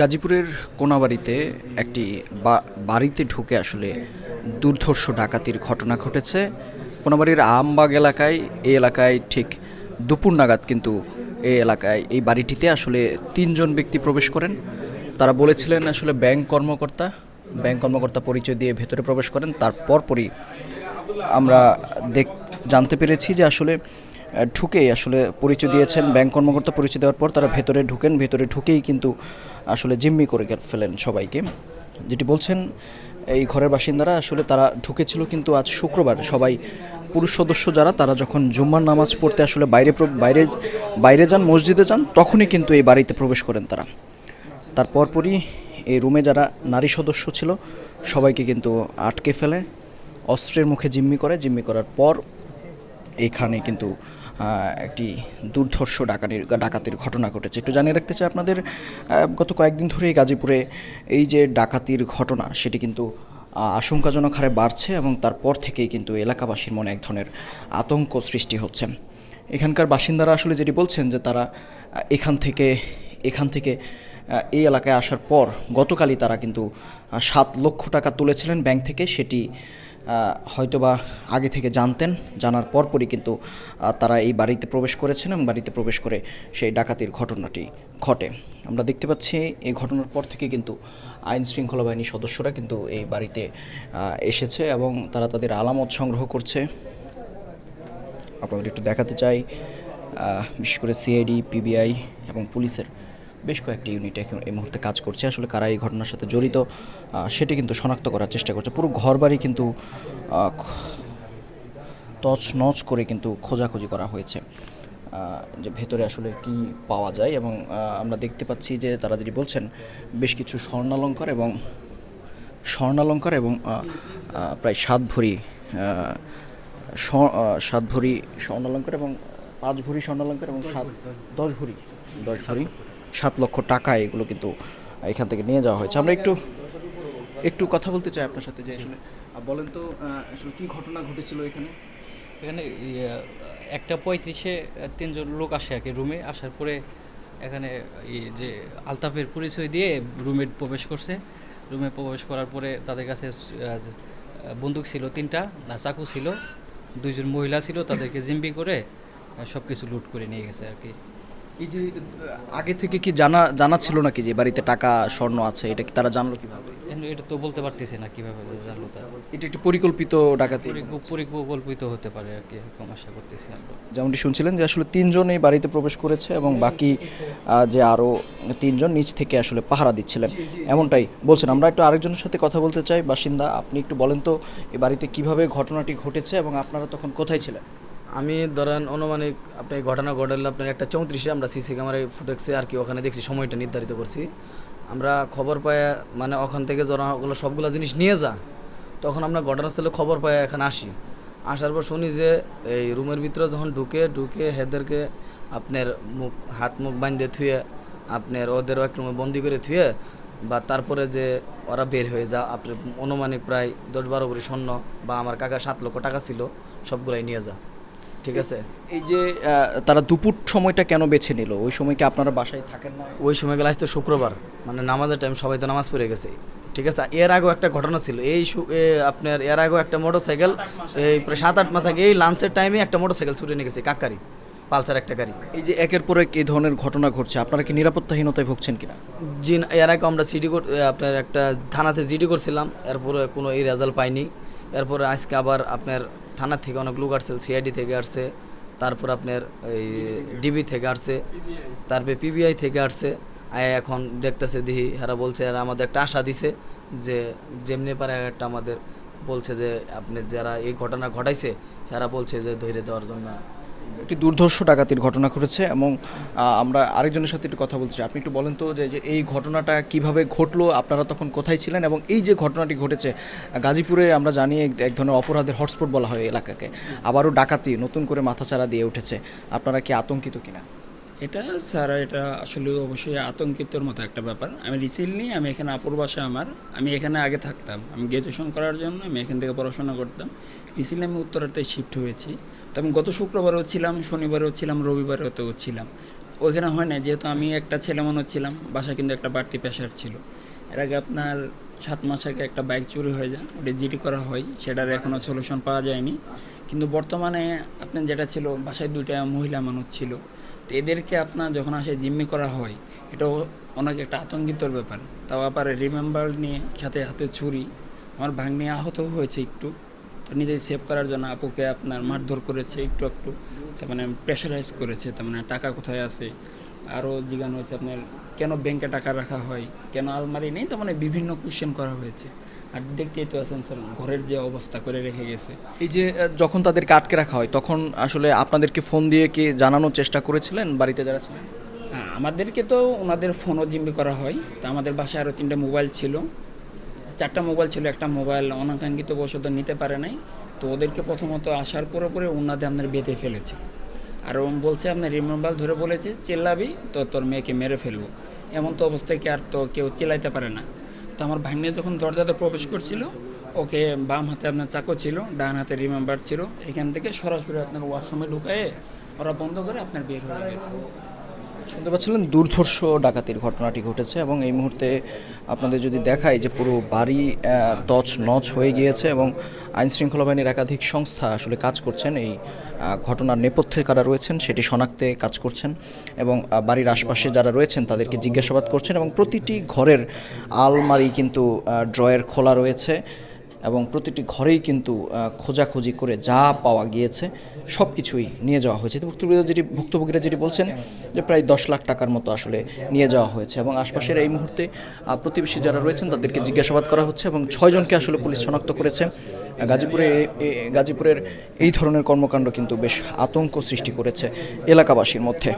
গাজীপুরের কোনাবাড়িতে একটি বাড়িতে ঢুকে আসলে দুর্ধর্ষ ডাকাতির ঘটনা ঘটেছে। কোনাবাড়ির আমবাগ এলাকায়, এই এলাকায় ঠিক দুপুর নাগাদ কিন্তু এই এলাকায়, এই বাড়িটিতে আসলে তিনজন ব্যক্তি প্রবেশ করেন। তারা বলেছিলেন আসলে ব্যাংক কর্মকর্তা ব্যাংক কর্মকর্তা পরিচয় দিয়ে ভেতরে প্রবেশ করেন। তার পরপরই আমরা দেখ, জানতে পেরেছি যে আসলে ঢুকেই আসলে পরিচয় দিয়েছেন, ব্যাংক কর্মকর্তা পরিচয় দেওয়ার পর তারা ভেতরে ঢুকেন, ভেতরে ঢুকেই কিন্তু আসলে জিম্মি করে ফেলেন সবাইকে। যেটি বলছেন, এই ঘরের বাসিন্দারা আসলে তারা ঢুকেছিল কিন্তু আজ শুক্রবার। সবাই পুরুষ সদস্য যারা, তারা যখন জুম্মার নামাজ পড়তে আসলে বাইরে বাইরে বাইরে যান, মসজিদে যান, তখনই কিন্তু এই বাড়িতে প্রবেশ করেন তারা। তার পরপরই এই রুমে যারা নারী সদস্য ছিল, সবাইকে কিন্তু আটকে ফেলে, অস্ত্রের মুখে জিম্মি করে। জিম্মি করার পর এইখানে কিন্তু একটি দুর্ধর্ষ ডাকাতির ডাকাতির ঘটনা ঘটেছে। একটু জানিয়ে রাখতে চাই আপনাদের গত কয়েকদিন ধরেই গাজীপুরে এই যে ডাকাতির ঘটনা, সেটি কিন্তু আশঙ্কাজনক হারে বাড়ছে এবং তারপর থেকেই কিন্তু এলাকাবাসীর মনে এক ধরনের আতঙ্ক সৃষ্টি হচ্ছে। এখানকার বাসিন্দারা আসলে যেটি বলছেন যে তারা এখান থেকে এখান থেকে এই এলাকায় আসার পর গতকালই তারা কিন্তু সাত লক্ষ টাকা তুলেছিলেন ব্যাংক থেকে। সেটি হয়তোবা আগে থেকে জানতেন, জানার পরপরই কিন্তু তারা এই বাড়িতে প্রবেশ করেছেন এবং বাড়িতে প্রবেশ করে সেই ডাকাতির ঘটনাটি ঘটে। আমরা দেখতে পাচ্ছি এই ঘটনার পর থেকে কিন্তু আইন শৃঙ্খলা বাহিনীর সদস্যরা কিন্তু এই বাড়িতে এসেছে এবং তারা তাদের আলামত সংগ্রহ করছে। আপনাদের একটু দেখাতে চাই বিশেষ করে সিআইডি, পিবিআই এবং পুলিশের বেশ কয়েকটি ইউনিট এখন এই মুহূর্তে কাজ করছে। আসলে কারা এই ঘটনার সাথে জড়িত সেটি কিন্তু শনাক্ত করার চেষ্টা করছে। পুরো ঘরবাড়ি কিন্তু আহ, খ- তছ নচ করে কিন্তু খোঁজাখুঁজি করা হয়েছে। যে ভেতরে আসলে কি পাওয়া যায় এবং আমরা দেখতে পাচ্ছি যে তারা যেটি বলছেন বেশ কিছু স্বর্ণালঙ্কার এবং স্বর্ণালঙ্কার এবং প্রায় সাত ভরি সাত ভরি স্বর্ণালঙ্কার এবং পাঁচ ভরি স্বর্ণালঙ্কার এবং সাত দশ ভরি দশ ভরি। সাত লক্ষ টাকা এগুলো কিন্তু এখান থেকে নিয়ে যাওয়া হয়েছে। আমরা একটু একটু কথা বলতে চাই আপনার সাথে যে আসলে বলেন তো আসলে কি ঘটনা ঘটেছিল এখানে? এখানে ইয়ে, একটা পঁয়ত্রিশে তিনজন লোক আসে আর কি রুমে। আসার পরে এখানে এই যে আলতাফের পরিচয় দিয়ে রুমে প্রবেশ করছে। রুমে প্রবেশ করার পরে তাদের কাছে বন্দুক ছিল তিনটা আর চাকু ছিল। দুইজন মহিলা ছিল তাদেরকে জিম্বি করে সব কিছু লুট করে নিয়ে গেছে আর কি। এই যে আগে থেকে কি জানা জানা ছিল নাকি যে বাড়িতে টাকা স্বর্ণ আছে? এটা কি তারা জানলো কীভাবে? এটা তো বলতে পারতেছি না কীভাবে জানলো তা এটা একটি পরিকল্পিত ডাকাতি। পরিকল্পিত হতে পারে আর কি এরকম আশা করতেছি আমরা। যেমনটি শুনছিলেন যে আসলে তিনজন এই বাড়িতে প্রবেশ করেছে এবং বাকি যে আরও তিনজন নিচ থেকে আসলে পাহারা দিচ্ছিলেন। এমনটাই বলছেন। আমরা একটু আরেকজনের সাথে কথা বলতে চাই। বাসিন্দা আপনি একটু বলেন তো এই বাড়িতে কীভাবে ঘটনাটি ঘটেছে এবং আপনারা তখন কোথায় ছিলেন? আমি ধরেন অনুমানিক আপনি ঘটনা ঘটালে আপনার একটা চৌত্রিশে আমরা সিসি ক্যামেরায় ফুটেক্সে আর কি ওখানে দেখছি, সময়টা নির্ধারিত করছি। আমরা খবর পাই মানে ওখান থেকে যারা ওগুলো সবগুলো জিনিস নিয়ে যা, তখন আমরা ঘটনাস্থলে খবর পাই এখানে আসি। আসার পর শুনি যে এই রুমের ভিতরে যখন ঢুকে ঢুকে হেদেরকে আপনার মুখ, হাত মুখ বাঁধে থুয়ে আপনার ওদেরও এক রুমে বন্দি করে থুয়ে বা তারপরে যে ওরা বের হয়ে যা, আপনার অনুমানিক প্রায় দশ বারো ভরি স্বর্ণ বা আমার কাকা সাত লক্ষ টাকা ছিল, সবগুলাই নিয়ে যা। ঠিক আছে? এই যে তারা দুপুর সময়টা কেন বেছে নিল? ওই সময় কি আপনারা বাসায় থাকেন না? ওই সময় গেলে আজ তো শুক্রবার মানে নামাজের টাইম সবাই তো নামাজ পড়ে গেছে। ঠিক আছে এর আগেও একটা ঘটনা ছিল। এই আপনার এর আগেও একটা মোটর সাইকেল এই প্রায় সাত আট মাস আগে এই লাঞ্চের টাইমে একটা মোটর সাইকেল ছুটে নিয়ে গেছে কাকারি পালসার একটা গাড়ি। এই যে একের পর এক এই ধরনের ঘটনা ঘটছে আপনারা কি নিরাপত্তাহীনতায় ভুগছেন কিনা? জি এর আগে আমরা সিডি আপনার একটা থানাতে জিডি করছিলাম এরপরে কোনো এই রেজাল্ট পাইনি। এরপরে আজকে আবার আপনার থানা থেকে অনেক লোক আসছে সিআইডি থেকে আসছে, তারপর আপনার এই ডিবি থেকে আসছে, তারপরে পিবিআই থেকে আসছে, আয় এখন দেখতেছে দিহি এরা বলছে, এরা আমাদের একটা আশা দিছে যে যেমনি পারে একটা আমাদের বলছে যে আপনি যারা এই ঘটনা ঘটাইছে, এরা বলছে যে ধৈর্য দেওয়ার জন্য। একটি দুর্ধর্ষ ডাকাতির ঘটনা ঘটেছে এবং আমরা আরেকজনের সাথে একটু কথা চাই। আপনি একটু বলেন তো যে এই ঘটনাটা কীভাবে ঘটলো, আপনারা তখন কোথায় ছিলেন এবং এই যে ঘটনাটি ঘটেছে, গাজীপুরে আমরা জানি এক- এক ধরনের অপরাধের হটস্পট বলা হয় এলাকাকে। আবারও ডাকাতি, নতুন করে মাথাচাড়া দিয়ে উঠেছে। আপনারা কি আতঙ্কিত কিনা? এটা স্যার, এটা আসলে অবশ্যই আতঙ্কিতর মতো একটা ব্যাপার। আমি রিসেন্টলি, আমি এখানে আপুর বাসা আমার। আমি এখানে আগে থাকতাম। আমি গ্র্যাজুয়েশন করার জন্য আমি এখান থেকে পড়াশোনা করতাম। রিসেন্টলি আমি উত্তরাতে শিফট হয়েছি। তো আমি গত শুক্রবারও ছিলাম, শনিবারও ছিলাম রবিবারেও তো ছিলাম। ওইখানে হয় না যেহেতু আমি একটা ছেলে মানুষ ছিলাম বাসা কিন্তু একটা বাড়তি প্রেশার ছিল। এর আগে আপনার সাত মাস আগে একটা বাইক চুরি হয়ে যায়, ওটা জিডি করা হয়, সেটার এখনও সলিউশন পাওয়া যায়নি। কিন্তু বর্তমানে আপনার যেটা ছিল, বাসায় দুইটা মহিলা মানুষ ছিল। তো এদেরকে আপনার যখন আসে জিম্মি করা হয়, এটাও অনেক একটা আতঙ্কিতর ব্যাপার। তাও আবার রিমেম্বার নিয়ে সাথে হাতে ছুরি আমার ভাগ্নে আহত হয়েছে একটু। তো নিজে সেভ করার জন্য আপুকে আপনার মারধর করেছে একটু একটু। তার মানে প্রেশারাইজ করেছে তার মানে টাকা কোথায় আছে? আরও জিজ্ঞানো হয়েছে আপনার কেন ব্যাংকে টাকা রাখা হয়? কেন আলমারি নেই? তার মানে বিভিন্ন কোশ্চেন করা হয়েছে। আর দেখতেই তো আছেন স্যার ঘরের যে অবস্থা করে রেখে গেছে। এই যে যখন তাদেরকে আটকে রাখা হয় তখন আসলে আপনাদেরকে ফোন দিয়ে কি জানানোর চেষ্টা করেছিলেন? বাড়িতে যারা ছিলেন? হ্যাঁ আমাদেরকে তো ওনাদের ফোনও জিম্মি করা হয়। তা আমাদের বাসায় আরও তিনটা মোবাইল ছিল। চারটা মোবাইল ছিল, একটা মোবাইল অনাকাঙ্ক্ষিত বশত নিতে পারে নাই। তো ওদেরকে প্রথমত আসার পরে পরে ওনাদের আপনার বেঁধে ফেলেছে। আর ও বলছে, আপনার রিমোবাইল ধরে বলেছে, চিল্লাবি, তো তোর মেয়েকে মেরে ফেলব। এমন তো অবস্থায় কি আর তো কেউ চিল্লাইতে পারে না। তো আমার ভাগ্নে যখন দরজাতে প্রবেশ করছিল, ওকে বাম হাতে আপনার চাকু ছিল, ডান হাতে রিমেম্বার ছিল, এখান থেকে সরাসরি আপনার ওয়াশরুমে ঢুকায়ে ওরা বন্ধ করে আপনার বের হয়ে গেছে। শুনতে পাচ্ছিলেন, দুর্ধর্ষ ডাকাতির ঘটনাটি ঘটেছে এবং এই মুহূর্তে আপনাদের যদি দেখাই যে পুরো বাড়ি তছ নচ হয়ে গিয়েছে এবং আইন শৃঙ্খলা বাহিনীর একাধিক সংস্থা আসলে কাজ করছেন, এই ঘটনার নেপথ্যে কারা রয়েছেন সেটি শনাক্তে কাজ করছেন এবং বাড়ির আশপাশে যারা রয়েছেন তাদেরকে জিজ্ঞাসাবাদ করছেন এবং প্রতিটি ঘরের আলমারি কিন্তু ড্রয়ের খোলা রয়েছে। এবং প্রতিটি ঘরেই কিন্তু খোঁজাখুঁজি করে যা পাওয়া গিয়েছে সব কিছুই নিয়ে যাওয়া হয়েছে। ভুক্তভোগীরা যেটি ভুক্তভোগীরা যেটি বলছেন যে প্রায় দশ লাখ টাকার মতো আসলে নিয়ে যাওয়া হয়েছে এবং আশপাশের এই মুহূর্তে প্রতিবেশী যারা রয়েছেন তাদেরকে জিজ্ঞাসাবাদ করা হচ্ছে এবং ছয়জনকে আসলে পুলিশ শনাক্ত করেছে। গাজীপুরে গাজীপুরের এই ধরনের কর্মকাণ্ড কিন্তু বেশ আতঙ্ক সৃষ্টি করেছে এলাকাবাসীর মধ্যে।